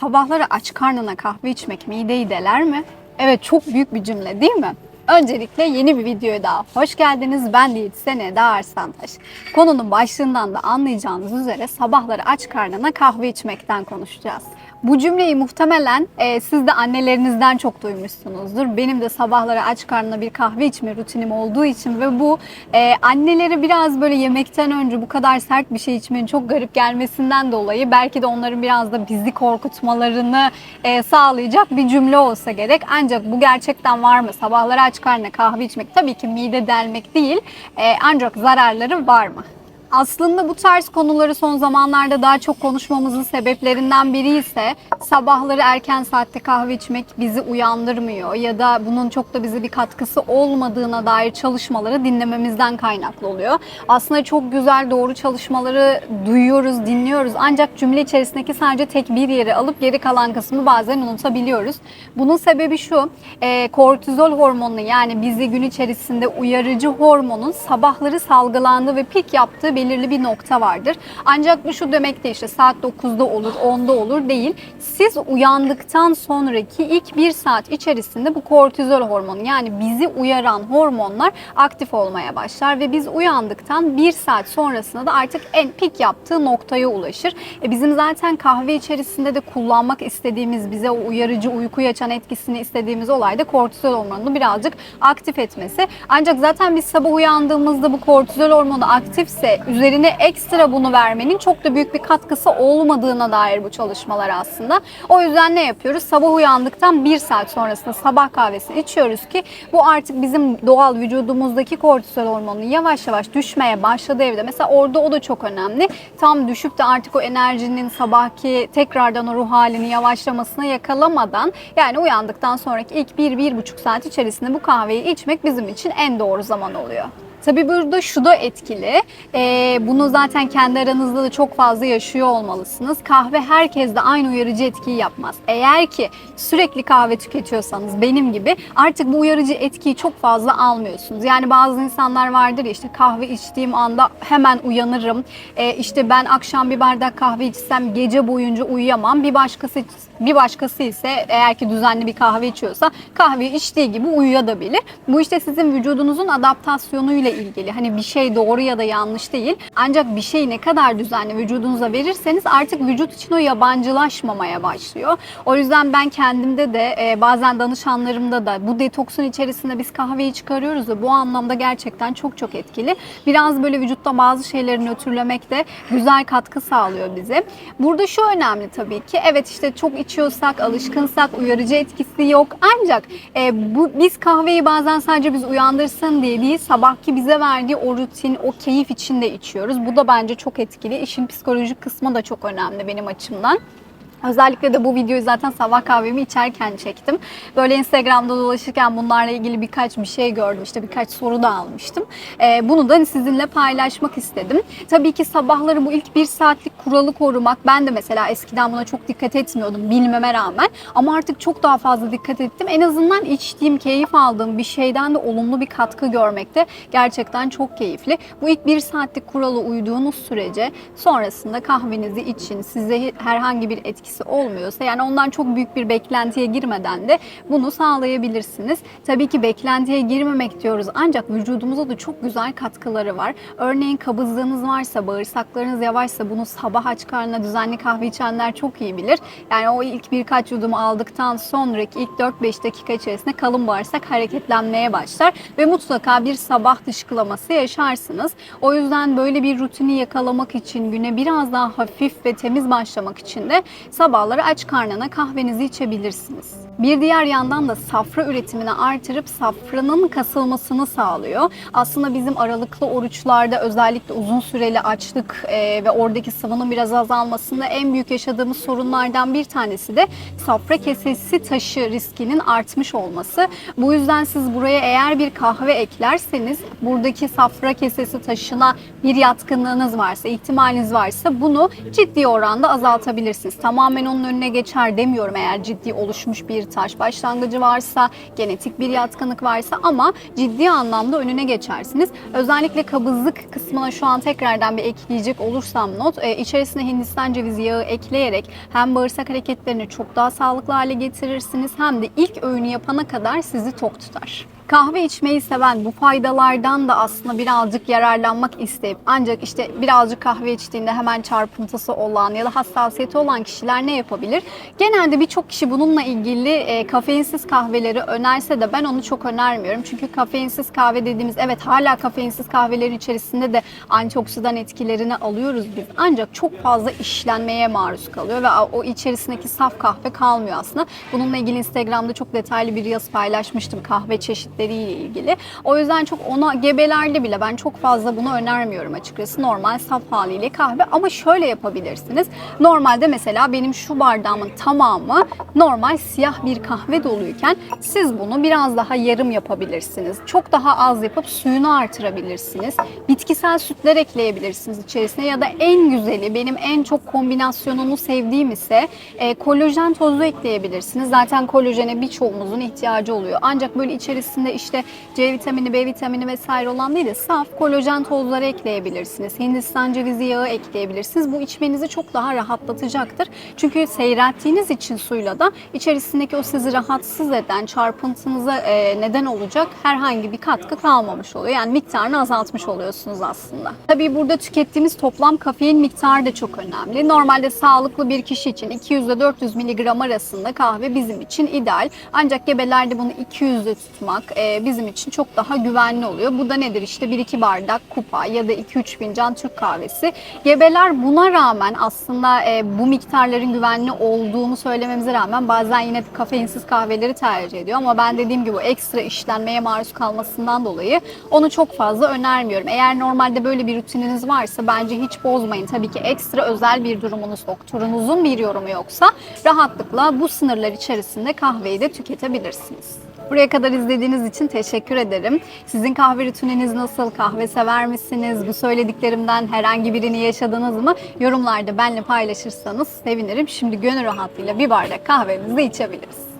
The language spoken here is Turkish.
Sabahları aç karnına kahve içmek mideyi deler mi? Evet çok büyük bir cümle değil mi? Öncelikle yeni bir videoya daha hoş geldiniz. Ben diyetisyen Eda Arslantaş. Konunun başlığından da anlayacağınız üzere sabahları aç karnına kahve içmekten konuşacağız. Bu cümleyi muhtemelen e, siz de annelerinizden çok duymuşsunuzdur. Benim de sabahları aç karnına bir kahve içme rutinim olduğu için ve bu e, annelere biraz böyle yemekten önce bu kadar sert bir şey içmenin çok garip gelmesinden dolayı belki de onların biraz da bizi korkutmalarını e, sağlayacak bir cümle olsa gerek. Ancak bu gerçekten var mı? Sabahları aç karnına kahve içmek tabii ki mide delmek değil e, ancak zararları var mı? Aslında bu tarz konuları son zamanlarda daha çok konuşmamızın sebeplerinden biri ise sabahları erken saatte kahve içmek bizi uyandırmıyor ya da bunun çok da bize bir katkısı olmadığına dair çalışmaları dinlememizden kaynaklı oluyor. Aslında çok güzel doğru çalışmaları duyuyoruz, dinliyoruz ancak cümle içerisindeki sadece tek bir yeri alıp geri kalan kısmı bazen unutabiliyoruz. Bunun sebebi şu, e, kortizol hormonu yani bizi gün içerisinde uyarıcı hormonun sabahları salgılandığı ve pik yaptığı belirli bir nokta vardır. Ancak bu şu demek değil işte saat 9'da olur, 10'da olur değil. Siz uyandıktan sonraki ilk bir saat içerisinde bu kortizol hormonu yani bizi uyaran hormonlar aktif olmaya başlar ve biz uyandıktan bir saat sonrasında da artık en pik yaptığı noktaya ulaşır. E bizim zaten kahve içerisinde de kullanmak istediğimiz bize o uyarıcı uykuyu açan etkisini istediğimiz olay da kortizol hormonunu birazcık aktif etmesi. Ancak zaten biz sabah uyandığımızda bu kortizol hormonu aktifse üzerine ekstra bunu vermenin çok da büyük bir katkısı olmadığına dair bu çalışmalar aslında. O yüzden ne yapıyoruz? Sabah uyandıktan bir saat sonrasında sabah kahvesi içiyoruz ki bu artık bizim doğal vücudumuzdaki kortizol hormonunun yavaş yavaş düşmeye başladığı evde. Mesela orada o da çok önemli. Tam düşüp de artık o enerjinin sabahki tekrardan o ruh halini yavaşlamasına yakalamadan yani uyandıktan sonraki ilk bir bir buçuk saat içerisinde bu kahveyi içmek bizim için en doğru zaman oluyor. Tabii burada şu da etkili. Ee, bunu zaten kendi aranızda da çok fazla yaşıyor olmalısınız. Kahve herkeste aynı uyarıcı etkiyi yapmaz. Eğer ki sürekli kahve tüketiyorsanız benim gibi artık bu uyarıcı etkiyi çok fazla almıyorsunuz. Yani bazı insanlar vardır ya işte kahve içtiğim anda hemen uyanırım. Ee, işte ben akşam bir bardak kahve içsem gece boyunca uyuyamam. Bir başkası bir başkası ise eğer ki düzenli bir kahve içiyorsa kahve içtiği gibi uyuyabilir. Bu işte sizin vücudunuzun adaptasyonuyla ilgili. Hani bir şey doğru ya da yanlış değil. Ancak bir şeyi ne kadar düzenli vücudunuza verirseniz artık vücut için o yabancılaşmamaya başlıyor. O yüzden ben kendimde de e, bazen danışanlarımda da bu detoksun içerisinde biz kahveyi çıkarıyoruz ve bu anlamda gerçekten çok çok etkili. Biraz böyle vücutta bazı şeyleri nötrlemek de güzel katkı sağlıyor bize. Burada şu önemli tabii ki. Evet işte çok içiyorsak, alışkınsak uyarıcı etkisi yok. Ancak e, bu biz kahveyi bazen sadece biz uyandırsın diye değil, sabahki bize verdiği o rutin, o keyif içinde içiyoruz. Bu da bence çok etkili. İşin psikolojik kısmı da çok önemli benim açımdan. Özellikle de bu videoyu zaten sabah kahvemi içerken çektim. Böyle Instagram'da dolaşırken bunlarla ilgili birkaç bir şey gördüm. İşte birkaç soru da almıştım. Ee, bunu da sizinle paylaşmak istedim. Tabii ki sabahları bu ilk bir saatlik kuralı korumak. Ben de mesela eskiden buna çok dikkat etmiyordum bilmeme rağmen. Ama artık çok daha fazla dikkat ettim. En azından içtiğim, keyif aldığım bir şeyden de olumlu bir katkı görmekte gerçekten çok keyifli. Bu ilk bir saatlik kuralı uyduğunuz sürece sonrasında kahvenizi için. Size herhangi bir etkisi olmuyorsa yani ondan çok büyük bir beklentiye girmeden de bunu sağlayabilirsiniz. Tabii ki beklentiye girmemek diyoruz ancak vücudumuza da çok güzel katkıları var. Örneğin kabızlığınız varsa, bağırsaklarınız yavaşsa bunu sabah aç karnına düzenli kahve içenler çok iyi bilir. Yani o ilk birkaç yudum aldıktan sonraki ilk 4-5 dakika içerisinde kalın bağırsak hareketlenmeye başlar ve mutlaka bir sabah dışkılaması yaşarsınız. O yüzden böyle bir rutini yakalamak için güne biraz daha hafif ve temiz başlamak için de sabahları aç karnına kahvenizi içebilirsiniz. Bir diğer yandan da safra üretimini artırıp safranın kasılmasını sağlıyor. Aslında bizim aralıklı oruçlarda özellikle uzun süreli açlık e, ve oradaki sıvının biraz azalmasında en büyük yaşadığımız sorunlardan bir tanesi de safra kesesi taşı riskinin artmış olması. Bu yüzden siz buraya eğer bir kahve eklerseniz buradaki safra kesesi taşına bir yatkınlığınız varsa, ihtimaliniz varsa bunu ciddi oranda azaltabilirsiniz. Tamamen onun önüne geçer demiyorum eğer ciddi oluşmuş bir bir taş başlangıcı varsa, genetik bir yatkınlık varsa ama ciddi anlamda önüne geçersiniz. Özellikle kabızlık kısmına şu an tekrardan bir ekleyecek olursam not, e, içerisine Hindistan cevizi yağı ekleyerek hem bağırsak hareketlerini çok daha sağlıklı hale getirirsiniz hem de ilk öğünü yapana kadar sizi tok tutar. Kahve içmeyi seven bu faydalardan da aslında birazcık yararlanmak isteyip ancak işte birazcık kahve içtiğinde hemen çarpıntısı olan ya da hassasiyeti olan kişiler ne yapabilir? Genelde birçok kişi bununla ilgili e, kafeinsiz kahveleri önerse de ben onu çok önermiyorum. Çünkü kafeinsiz kahve dediğimiz evet hala kafeinsiz kahvelerin içerisinde de antioksidan etkilerini alıyoruz biz. Ancak çok fazla işlenmeye maruz kalıyor ve o içerisindeki saf kahve kalmıyor aslında. Bununla ilgili Instagram'da çok detaylı bir yazı paylaşmıştım kahve çeşitleriyle ilgili. O yüzden çok ona gebelerde bile ben çok fazla bunu önermiyorum açıkçası. Normal saf haliyle kahve ama şöyle yapabilirsiniz. Normalde mesela benim şu bardağımın tamamı normal siyah bir kahve doluyken siz bunu biraz daha yarım yapabilirsiniz. Çok daha az yapıp suyunu artırabilirsiniz. Bitkisel sütler ekleyebilirsiniz içerisine ya da en güzeli benim en çok kombinasyonunu sevdiğim ise e, kolajen tozu ekleyebilirsiniz. Zaten kolajene birçoğumuzun ihtiyacı oluyor. Ancak böyle içerisinde işte C vitamini, B vitamini vesaire olan değil de saf kolajen tozları ekleyebilirsiniz. Hindistan cevizi yağı ekleyebilirsiniz. Bu içmenizi çok daha rahatlatacaktır. Çünkü seyrelttiğiniz için suyla da içerisindeki o sizi rahatsız eden çarpıntınıza e, neden olacak herhangi bir katkı kalmamış oluyor. Yani miktarını azaltmış oluyorsunuz aslında. Tabii burada tükettiğimiz toplam kafein miktarı da çok önemli. Normalde sağlıklı bir kişi için 200 ile 400 miligram arasında kahve bizim için ideal. Ancak gebelerde bunu 200'de tutmak e, bizim için çok daha güvenli oluyor. Bu da nedir? İşte 1-2 bardak kupa ya da 2-3 fincan Türk kahvesi. Gebeler buna rağmen aslında e, bu miktarların güvenli olduğunu söylememize rağmen bazen yine kafeinsiz kahveleri tercih ediyor. Ama ben dediğim gibi ekstra işlenmeye maruz kalmasından dolayı onu çok fazla önermiyorum. Eğer normalde böyle bir rutininiz varsa bence hiç bozmayın. Tabii ki ekstra özel bir durumunuz, doktorunuzun bir yorumu yoksa rahatlıkla bu sınırlar içerisinde kahveyi de tüketebilirsiniz. Buraya kadar izlediğiniz için teşekkür ederim. Sizin kahve rutininiz nasıl? Kahve sever misiniz? Bu söylediklerimden herhangi birini yaşadınız mı? Yorumlarda benimle paylaşırsanız sevinirim. Şimdi gönül rahatlığıyla bir bardak kahvemizi içebiliriz.